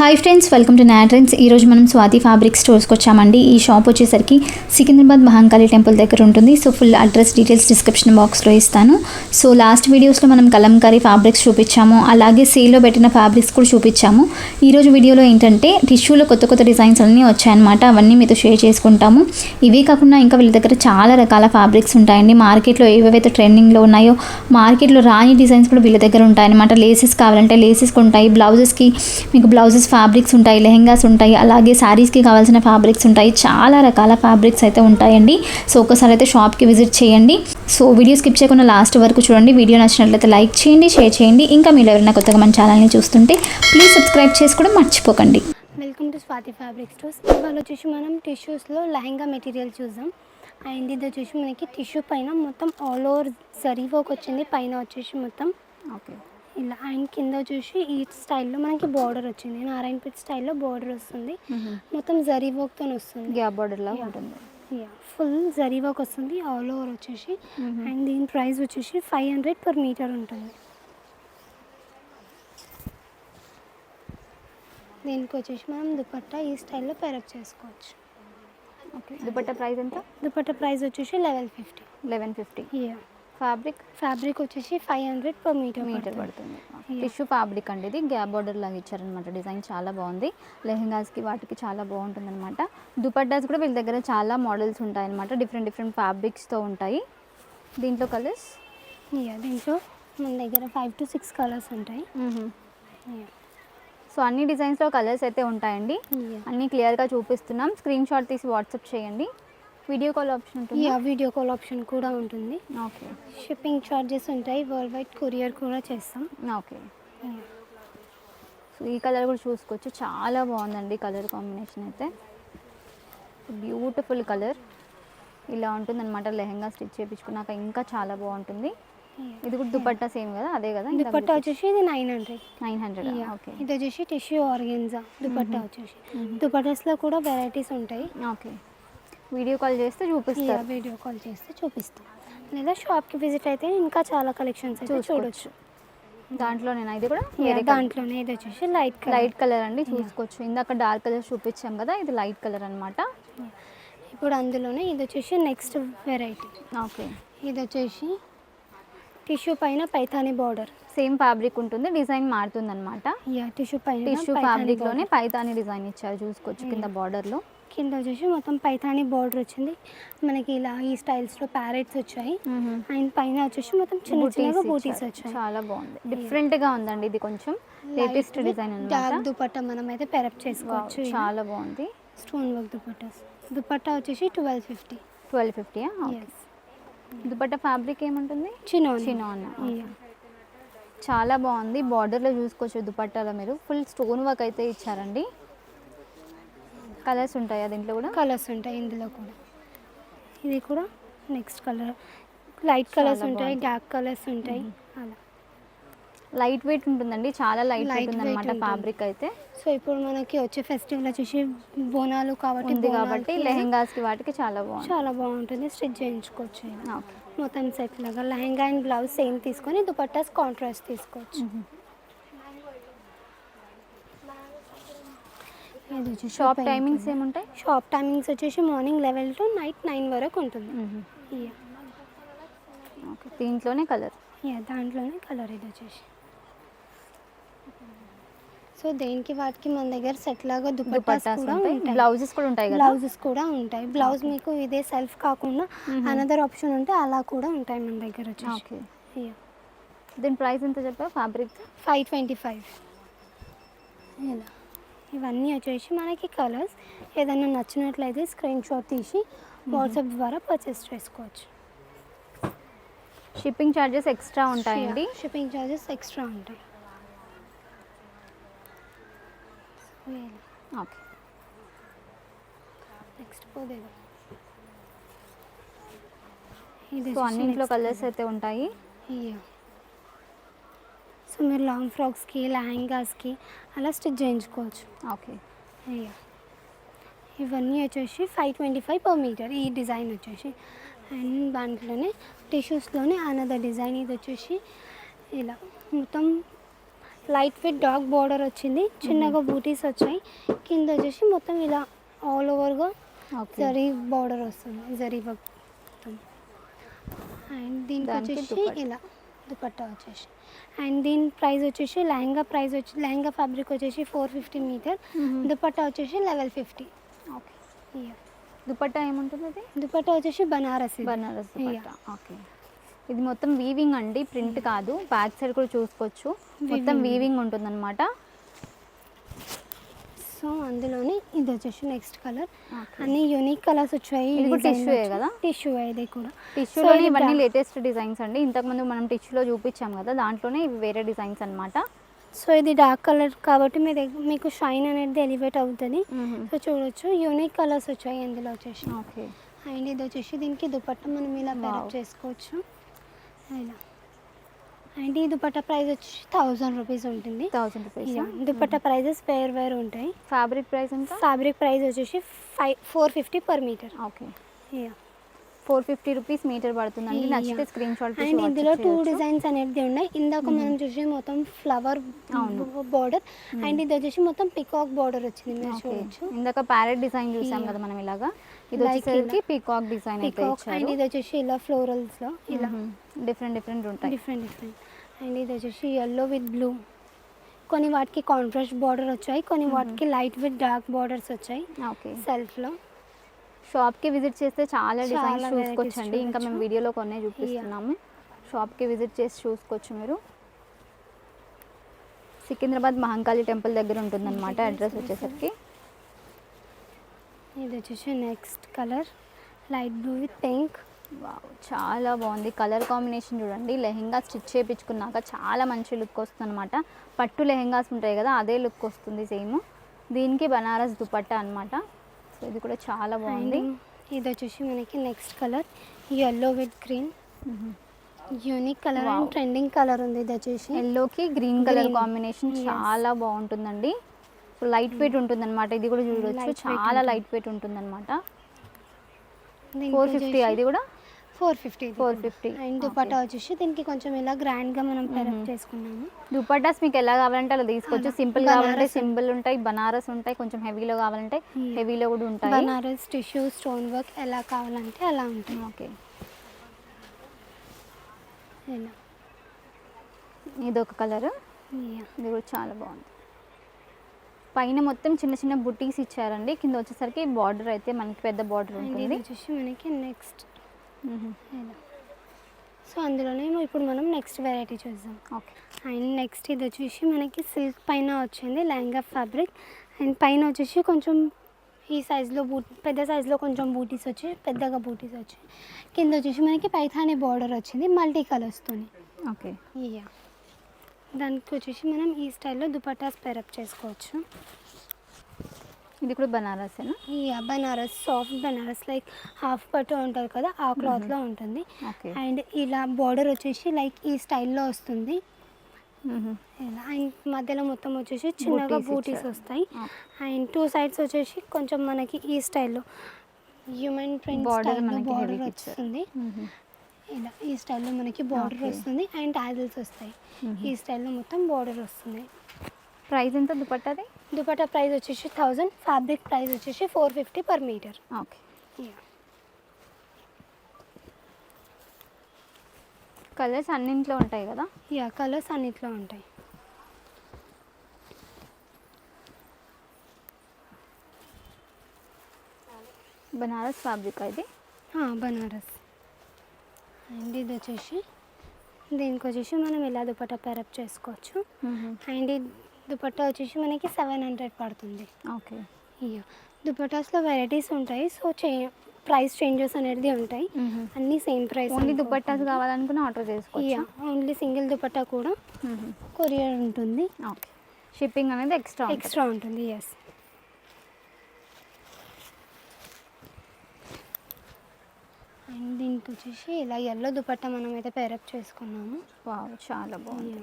Hi friends welcome to నాట్రెన్స్ ఈరోజు మనం స్వాతి ఫ్యాబ్రిక్ స్టోర్స్కి వచ్చామండి. ఈ షాప్ వచ్చేసరికి సికింద్రాబాద్ మహంకాళి టెంపుల్ దగ్గర ఉంటుంది. So full address details description బాక్స్లో ఇస్తాను. సో లాస్ట్ వీడియోస్లో మనం కలంకారీ ఫ్యాబ్రిక్స్ చూపించాము. అలాగే సేల్లో పెట్టిన ఫ్యాబ్రిక్స్ కూడా చూపించాము. ఈరోజు వీడియోలో ఏంటంటే టిష్యూలో కొత్త కొత్త డిజైన్స్ అన్నీ వచ్చాయన్నమాట. అవన్నీ మీతో షేర్ చేసుకుంటాము. ఇవే కాకుండా ఇంకా వీళ్ళ దగ్గర చాలా రకాల ఫ్యాబ్రిక్స్ ఉంటాయండి. మార్కెట్లో ఏవేవైతే ట్రెండింగ్లో ఉన్నాయో మార్కెట్లో రాని డిజైన్స్ కూడా వీళ్ళ దగ్గర ఉంటాయన్నమాట. లేసెస్ కావాలంటే లేసెస్ ఉంటాయి బ్లౌజెస్కి మీకు బ్లౌజెస్ ఫ్యాబ్రిక్స్ ఉంటాయి లెహెంగాస్ ఉంటాయి అలాగే శారీస్కి కావాల్సిన ఫ్యాబ్రిక్స్ ఉంటాయి చాలా రకాల ఫ్యాబ్రిక్స్ అయితే ఉంటాయండి. సో ఒకసారి అయితే షాప్కి విజిట్ చేయండి. సో వీడియో స్కిప్ చేయకుండా లాస్ట్ వరకు చూడండి. వీడియో నచ్చినట్లయితే లైక్ చేయండి షేర్ చేయండి. ఇంకా మీరు ఎవరైనా కొత్తగా మన ఛానల్ని చూస్తుంటే ప్లీజ్ సబ్స్క్రైబ్ చేసుకోవడం మర్చిపోకండి. Welcome to Swathi fabric stores ఇవాళ వచ్చేసి మనం టిష్యూస్లో లెహంగా మెటీరియల్ చూద్దాం. అండ్ ఇది వచ్చేసి మనకి టిష్యూ పైన మొత్తం ఆల్ ఓవర్ జరీ వర్క్ వచ్చింది. పైన వచ్చేసి మొత్తం ఓకే ఇలా అండ్ కింద వచ్చేసి ఈ స్టైల్లో మనకి బార్డర్ వచ్చింది. నారాయణపేట స్టైల్లో బార్డర్ వస్తుంది. మొత్తం జరీ వర్క్తో వస్తుంది. గ్యాప్ బార్డర్ లాగా ఉంటుంది. ఫుల్ జరీ వర్క్ వస్తుంది. ఆల్ ఓవర్ వచ్చేసి. అండ్ దీని ప్రైస్ వచ్చేసి ఫైవ్ హండ్రెడ్ పర్ మీటర్ ఉంటుంది. దీనికి వచ్చేసి మనం దుపట్టా ఈ స్టైల్లో పెరప్ చేసుకోవచ్చు. ఓకే దుపట్టా ప్రైస్ ఎంత? దుపట్టా ప్రైస్ వచ్చేసి eleven fifty eleven fifty fabric fabric వచ్చేసి five hundred per metre metre పడుతుంది. టిష్యూ ఫ్యాబ్రిక్ అండి ఇది. గ్యాప్ బార్డర్ లాగా ఇచ్చారనమాట డిజైన్ చాలా బాగుంది. లెహెంగాస్కి వాటికి చాలా బాగుంటుంది అనమాట దుపట్టాస్ కూడా వీళ్ళ దగ్గర చాలా మోడల్స్ ఉంటాయి అనమాట డిఫరెంట్ డిఫరెంట్ ఫ్యాబ్రిక్స్తో ఉంటాయి. దీంట్లో కలర్స్? దీంట్లో మన దగ్గర ఫైవ్ టు సిక్స్ కలర్స్ ఉంటాయి. సో అన్ని డిజైన్స్లో కలర్స్ అయితే ఉంటాయండి. అన్నీ క్లియర్గా చూపిస్తున్నాం. స్క్రీన్ షాట్ తీసి వాట్సాప్ చేయండి. వీడియో కాల్ ఆప్షన్ ఉంటుంది? యా వీడియో కాల్ ఆప్షన్ కూడా ఉంటుంది. ఓకే షిప్పింగ్ ఛార్జెస్ ఉంటాయి. వరల్డ్ వైడ్ కొరియర్ కూడా చేస్తాం. ఓకే. సో ఈ కలర్ కూడా చూసుకోవచ్చు. చాలా బాగుందండి కలర్ కాంబినేషన్ అయితే. బ్యూటిఫుల్ కలర్ ఇలా ఉంటుందన్నమాట. లెహెంగా స్టిచ్ చేయించుకున్నాక ఇంకా చాలా బాగుంటుంది. ఇది కూడా దుపట్టా సేమ్ కదా? అదే కదా? దుపట్టా వచ్చేసి ఇది nine hundred nine hundred? Okay ఇది వచ్చేసి టిష్యూ ఆర్గెన్జా దుపట్టా వచ్చేసి. దుపట్టాస్లో కూడా వెరైటీస్ ఉంటాయి. ఓకే వీడియో కాల్ చేస్తే చూపిస్తారు. వీడియో కాల్ చేస్తే చూపిస్తాం. లేదా షాప్కి విజిట్ అయితే ఇంకా చాలా కలెక్షన్స్ అయితే. చూడొచ్చు. దాంట్లోనేనా ఇది కూడా దాంట్లోనే ఇది వచ్చేసి లైట్ కలర్ లైట్ కలర్ అండి చూసుకోవచ్చు. ఇందాక డార్క్ కలర్ చూపించాం కదా ఇది లైట్ కలర్ అనమాట ఇప్పుడు అందులోనే ఇది వచ్చేసి నెక్స్ట్ వెరైటీ ఓకే ఇది వచ్చేసి టిష్యూ పైన పైథానీ బార్డర్ సేమ్ ఫ్యాబ్రిక్ ఉంటుంది డిజైన్ మారుతుంది అనమాట టిష్యూ పైన టిష్యూ పైథానీ ఫ్యాబ్రిక్లోనే border. పైతాని డిజైన్ ఇచ్చారు చూసుకోవచ్చు కింద బార్డర్లో. కింద వచ్చేసి మొత్తం పైథానీ బార్డర్ వచ్చింది. మనకి ఇలా ఈ స్టైల్స్లో ప్యారెట్స్ వచ్చాయి. అండ్ పైన వచ్చేసి మొత్తం చిన్న చిన్నగా బూటీస్. వచ్చాయి. చాలా బాగుంది. డిఫరెంట్గా ఉందండి ఇది కొంచెం. లేటెస్ట్ డిజైన్ డార్క్ దుపట్టా మనం అయితే పెరప్ చేసుకోవచ్చు చాలా బాగుంది. స్టోన్ వర్క్ దుపట్టాస్ దుపట్టా వచ్చేసి twelve fifty twelve fifty dupatta fabric ఏముంటుంది? చిన్నోన్ చినాన్ చాలా బాగుంది. బార్డర్లో చూసుకోవచ్చు దుపట్టాలో మీరు. ఫుల్ స్టోన్ వర్క్ అయితే ఇచ్చారండి. కలర్స్ ఉంటాయా దీంట్లో కూడా? కలర్స్ ఉంటాయి ఇందులో కూడా. ఇది కూడా నెక్స్ట్ కలర్. లైట్ కలర్స్ ఉంటాయి. డార్క్ కలర్స్ ఉంటాయి అలా. లైట్ వెయిట్ ఉంటుందండి చాలా లైట్ వెయిట్ ఉందన్నమాట ఉంటుంది. ఫ్యాబ్రిక్ అయితే. సో ఇప్పుడు మనకి వచ్చే ఫెస్టివల్ వచ్చేసి బోనాలు కాబట్టి ఉంది కాబట్టి బోనాలకి లెహెంగాస్కి వాటికి చాలా బాగుంది. చాలా బాగుంటుంది స్టిచ్ చేయించుకోవచ్చు మొత్తం సెట్ లాగా లెహంగా అండ్ బ్లౌజ్ సేమ్ తీసుకొని దుపట్టాస్ కాంట్రాస్ట్ తీసుకోవచ్చు ఇది వచ్చేసి షాప్ టైమింగ్స్. ఏముంటాయి? షాప్ టైమింగ్స్ వచ్చేసి morning eleven to night nine వరకు ఉంటుంది. ఓకే దీంట్లోనే కలర్ యా దాంట్లోనే కలర్ ఇది వచ్చేసి. సో దేనికి వాటికి మన దగ్గర సెట్ లాగా దుపట్టాస్ దుపట్టాస్ కూడా ఉంటాయి. ఉంటాయి. బ్లౌజెస్ కూడా ఉంటాయి బ్లౌజెస్ కూడా ఉంటాయి. బ్లౌజ్ మీకు ఇదే సెల్ఫ్ కాకుండా అనదర్ ఆప్షన్ ఉంటే అలా కూడా ఉంటాయి మన దగ్గర వచ్చేసి. ఓకే దీని ప్రైస్ ఎంత చెప్పావు? ఫ్యాబ్రిక్ ఫైవ్ ట్వంటీ ఫైవ్ ఇలా ఇవన్నీ వచ్చేసి మనకి కలర్స్. ఏదైనా నచ్చినట్లయితే స్క్రీన్ షాట్ తీసి వాట్సాప్ ద్వారా పర్చేస్ చేసుకోవచ్చు. షిప్పింగ్ ఛార్జెస్ ఎక్స్ట్రా ఉంటాయండి? షిప్పింగ్ ఛార్జెస్ ఎక్స్ట్రా ఉంటాయి. ఓకే నెక్స్ట్ ఇది అన్నింట్లో కలర్స్ అయితే ఉంటాయి? సో మీరు లాంగ్ ఫ్రాక్స్కి లెహంగాస్కి అలా స్టిచ్ చేయించుకోవచ్చు ఓకే Yeah. ఇవన్నీ వచ్చేసి five twenty five per metre ఈ డిజైన్ వచ్చేసి అండ్ దాంట్లోనే టిష్యూస్లోనే అనదర్ డిజైన్ ఇది వచ్చేసి ఇలా మొత్తం లైట్ వెయిట్ డార్క్ బార్డర్ వచ్చింది చిన్నగా బూటీస్ వచ్చాయి కింద వచ్చేసి మొత్తం ఇలా ఆల్ ఓవర్గా ఓకే జరీ బార్డర్ వస్తుంది జరీ వర్క్ మొత్తం అండ్ దీనికి దానికి వచ్చేసి దుపట్టా. ఇలా దుపట్టా వచ్చేసి. అండ్ దీని ప్రైస్ వచ్చేసి లెహంగా ప్రైస్ వచ్చి లెహంగా ఫ్యాబ్రిక్ వచ్చేసి ఫోర్ ఫిఫ్టీ మీటర్. దుపట్టా వచ్చేసి లెవెల్ ఫిఫ్టీ ఓకే. దుపట్టా ఏముంటుంది అది దుపట్టా వచ్చేసి బనారస్. బనారస్ ఓకే. ఇది మొత్తం వీవింగ్ అండి ప్రింట్ కాదు. బ్యాక్ సైడ్ కూడా చూసుకోవచ్చు. మొత్తం. వీవింగ్ ఉంటుందన్నమాట. అందులోనే ఇది వచ్చేసి నెక్స్ట్ కలర్. అన్ని యూనిక్ కలర్స్ వచ్చాయి ఇది ఏ కదా? టిష్యూ ఇది కూడా. టిష్యూలోనే ఇది ఇవన్నీ లేటెస్ట్ డిజైన్స్ అండి. ఇంతకుముందు మనం టిష్యూలో చూపించాం కదా దాంట్లోనే ఇవి వేరే డిజైన్స్ అన్నమాట. సో ఇది డార్క్ కలర్ కాబట్టి మీ దగ్గర మీకు షైన్ అనేది ఎలివేట్ అవుతుంది. సో చూడొచ్చు. యూనిక్ కలర్స్ వచ్చాయి ఇందులో వచ్చేసి. ఓకే అండ్ ఇది వచ్చేసి దీనికి దుపట్టా మనం ఇలా Wow. చేసుకోవచ్చు. ఇలా. అండ్ ఈ దుపట్టా ప్రైస్ వచ్చి థౌజండ్ రూపీస్ ఉంటుంది. Thousand rupees? దుపట్టా ప్రైజెస్ వేరు వేరు ఉంటాయి. ఫ్యాబ్రిక్ ప్రైస్ ఎంత? ఫ్యాబ్రిక్ ప్రైస్ వచ్చేసి five four fifty per metre. Okay. Four fifty rupees metre పడుతుందండి. నచ్చితే స్క్రీన్ షాట్ అండ్ ఇందులో టూ. డిజైన్స్ అనేది ఉన్నాయి. ఇందాక మనం చూసి మొత్తం ఫ్లవర్. బార్డర్ అండ్ ఇది వచ్చేసి మొత్తం పికాక్ బార్డర్ వచ్చింది. మీరు చూడొచ్చు. ఇందాక ప్యారెట్ డిజైన్ చూసాం. కదా మనం ఇలాగా. ఇది వచ్చేసరికి. పీకాక్ డిజైన్ అయితే అండ్ ఇది వచ్చేసి ఇలా ఫ్లోరల్స్లో ఇలా. డిఫరెంట్ డిఫరెంట్ ఉంటాయి. డిఫరెంట్ డిఫరెంట్ అండ్ ఇది వచ్చేసి ఎల్లో విత్ బ్లూ కొన్ని వాటికి కాంట్రాస్ట్ బార్డర్ వచ్చాయి. కొన్ని వాటికి లైట్ విత్ డార్క్ బార్డర్స్ వచ్చాయి. ఓకే. సెల్ఫ్లో. షాప్కి విజిట్ చేస్తే చాలా డిజైన్స్ చూసుకోవచ్చండి. ఇంకా మేము. వీడియోలో కొన్నే చూపిస్తున్నాము. షాప్కి విజిట్ చేసి చూసుకోవచ్చు మీరు. సికింద్రాబాద్ మహంకాళి టెంపుల్ దగ్గర ఉంటుందన్నమాట అడ్రస్ వచ్చేసరికి. ఇది వచ్చేసి next colour. Light blue with pink. చాలా బాగుంది. కలర్ కాంబినేషన్ చూడండి. లెహెంగా స్టిచ్ చేయించుకున్నాక చాలా మంచి లుక్ వస్తుంది అనమాట పట్టు లెహెంగాస్ ఉంటాయి కదా అదే లుక్ వస్తుంది సేమ్. దీనికి బనారస్ దుపట్టా అన్నమాట. సో ఇది కూడా చాలా బాగుంది. ఇది వచ్చేసి మనకి next colour yellow with green unique colour. And trending colour ఉంది ఇది వచ్చేసి. ఎల్లోకి గ్రీన్ కలర్. కాంబినేషన్. చాలా బాగుంటుందండి. లైట్ వెయిట్ ఉంటుంది అనమాట ఇది కూడా weight చాలా. లైట్ వెయిట్ ఉంటుంది అనమాట ఫోర్ ఫిఫ్టీ ఇది కూడా? Four fifty 450. అండ్ దుపట్టా వచ్చేసి దీనికి కొంచెం ఇలా గ్రాండ్గా మనం పెరప్ చేసుకున్నాము. దుపట్టాస్ మీకు ఎలా కావాలంటే అలా తీసుకోవచ్చు. సింపుల్ కావాలంటే సింపుల్ ఉంటాయి బనారస్ ఉంటాయి కొంచెం హెవీలో కావాలంటే. హెవీలో కూడా ఉంటాయి. బనారస్ టిష్యూ స్టోన్ వర్క్ ఎలా కావాలంటే అలా ఉంటుంది ఓకే. ఇలా. ఇది ఒక కలర్. ఇది కూడా చాలా బాగుంది. పైన మొత్తం చిన్న చిన్న బుటీస్ ఇచ్చారండి. కింద వచ్చేసరికి బార్డర్ అయితే మనకి పెద్ద బార్డర్ ఉంటుంది. వచ్చేసి మనకి నెక్స్ట్. ఇలా సో అందులోనే ఇప్పుడు మనం నెక్స్ట్ వెరైటీ చూద్దాం. ఓకే. అండ్ నెక్స్ట్ ఇది వచ్చేసి మనకి సిల్క్ పైన వచ్చింది లెహంగా ఫ్యాబ్రిక్ అండ్ పైన వచ్చేసి కొంచెం ఈ సైజులో బూట్ పెద్ద సైజులో కొంచెం బూటీస్ వచ్చి పెద్దగా బూటీస్ వచ్చాయి. కింద వచ్చేసి మనకి పైథానీ బార్డర్ వచ్చింది మల్టీ కలర్స్తో ఓకే. ఇయా దానికి వచ్చేసి మనం ఈ స్టైల్లో దుపట్టాస్ పెరప్ చేసుకోవచ్చు. ఇది కూడా బనారసేనా ఇయా Banaras soft Banaras like half పట్టు ఉంటుంది కదా ఆ క్లాత్లో ఉంటుంది అండ్ ఇలా బార్డర్ వచ్చేసి లైక్ ఈ స్టైల్లో వస్తుంది. ఇలా అండ్ మధ్యలో మొత్తం వచ్చేసి చిన్నగా బూటీస్. వస్తాయి. అండ్ టూ సైడ్స్ వచ్చేసి కొంచెం మనకి ఈ స్టైల్లో హ్యూమన్ ప్రింట్ బార్డర్ ఇచ్చారు. వస్తుంది. ఇలా ఈ స్టైల్లో మనకి బార్డర్. వస్తుంది అండ్ టాజిల్స్ వస్తాయి. ఈ స్టైల్లో మొత్తం బార్డర్ వస్తుంది ప్రైస్ ఎంత దుపట్టాది? దుపట్టా ప్రైస్ వచ్చేసి థౌజండ్ ఫ్యాబ్రిక్ ప్రైస్ వచ్చేసి four fifty per metre. Okay. Colours అన్నింట్లో ఉంటాయి కదా? యా కలర్స్ అన్నిట్లో ఉంటాయి. బనారస్ ఫ్యాబ్రిక్ ఇది? బనారస్. అండ్ ఇది వచ్చేసి దీనికి వచ్చేసి మనం ఇలా దుపట్టా పేరప్ చేసుకోవచ్చు? అండ్ దుపట్టా వచ్చేసి మనకి సెవెన్ హండ్రెడ్ పడుతుంది. ఓకే. ఇయ్య. దుపట్టాస్లో వెరైటీస్ ఉంటాయి. సో చే ప్రైస్ చేంజెస్ అనేది ఉంటాయి. అన్నీ సేమ్ ప్రైస్ ఓన్లీ దుపట్టాస్ కావాలనుకున్న ఆర్డర్ చేసుకోవచ్చు? ఓన్లీ సింగిల్ దుపట్టా కూడా కొరియర్ ఉంటుంది. ఓకే. షిప్పింగ్ అనేది ఎక్స్ట్రా ఎక్స్ట్రా ఉంటుంది ఎస్ అండ్ దీనికి వచ్చేసి ఇలా ఎల్లో దుపట్టా మనం అయితే పేరప్ చేసుకున్నాము. వావ్ చాలా బాగుంది.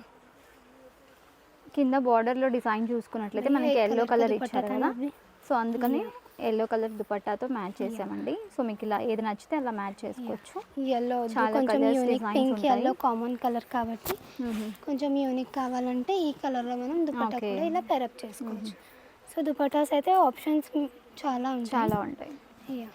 కింద బార్డర్లో డిజైన్ చూసుకున్నట్లయితే మనకి ఎల్లో కలర్ ఇచ్చారు కదా? సో అందుకని ఎల్లో కలర్ దుపట్టాతో మ్యాచ్ చేసామండి సో మీకు ఇలా ఏది నచ్చితే అలా మ్యాచ్ చేసుకోవచ్చు ఎల్లో చాలా designs pink. Yellow common colour కాబట్టి. కొంచెం యూనిక్ కావాలంటే ఈ కలర్లో మనం దుపట్టా. కూడా ఇలా పెరప్ చేసుకోవచ్చు సో దుపట్టాస్ అయితే ఆప్షన్స్ చాలా ఉంటాయి చాలా ఉంటాయి Yeah.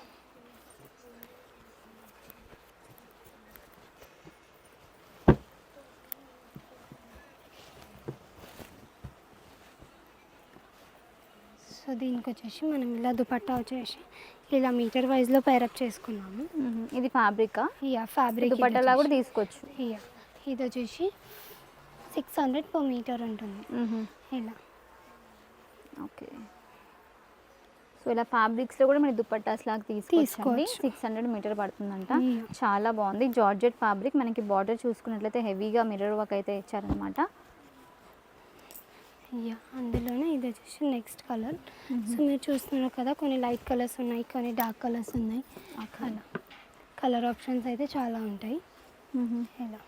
సో దీనికి వచ్చేసి మనం ఇలా దుపట్టా వచ్చేసి ఇలా మీటర్ వైజ్లో పైరప్ చేసుకున్నాము. ఇది ఫ్యాబ్రికా ఇయా ఫ్యాబ్రిక్ దుపట్టాలా కూడా తీసుకోవచ్చు. ఇయా ఇది వచ్చేసి సిక్స్ హండ్రెడ్ పర్ మీటర్ ఉంటుంది. ఇలా. ఓకే. సో ఇలా ఫ్యాబ్రిక్స్లో కూడా మీరు దుపట్టాస్ లాగా తీసుకోవచ్చు. సిక్స్ హండ్రెడ్ మీటర్ పడుతుందంట. చాలా బాగుంది. జార్జెట్ ఫ్యాబ్రిక్ మనకి బార్డర్ చూసుకున్నట్లయితే హెవీగా మిర్రర్ వర్క్ అయితే ఇచ్చారనమాట యా అందులోనే ఇది వచ్చేసి నెక్స్ట్ కలర్ సో మీరు చూస్తున్నారు కదా కొన్ని లైట్ కలర్స్ ఉన్నాయి కొన్ని డార్క్ కలర్స్ ఉన్నాయి. కలర్ ఆప్షన్స్ అయితే చాలా ఉంటాయి. ఇలా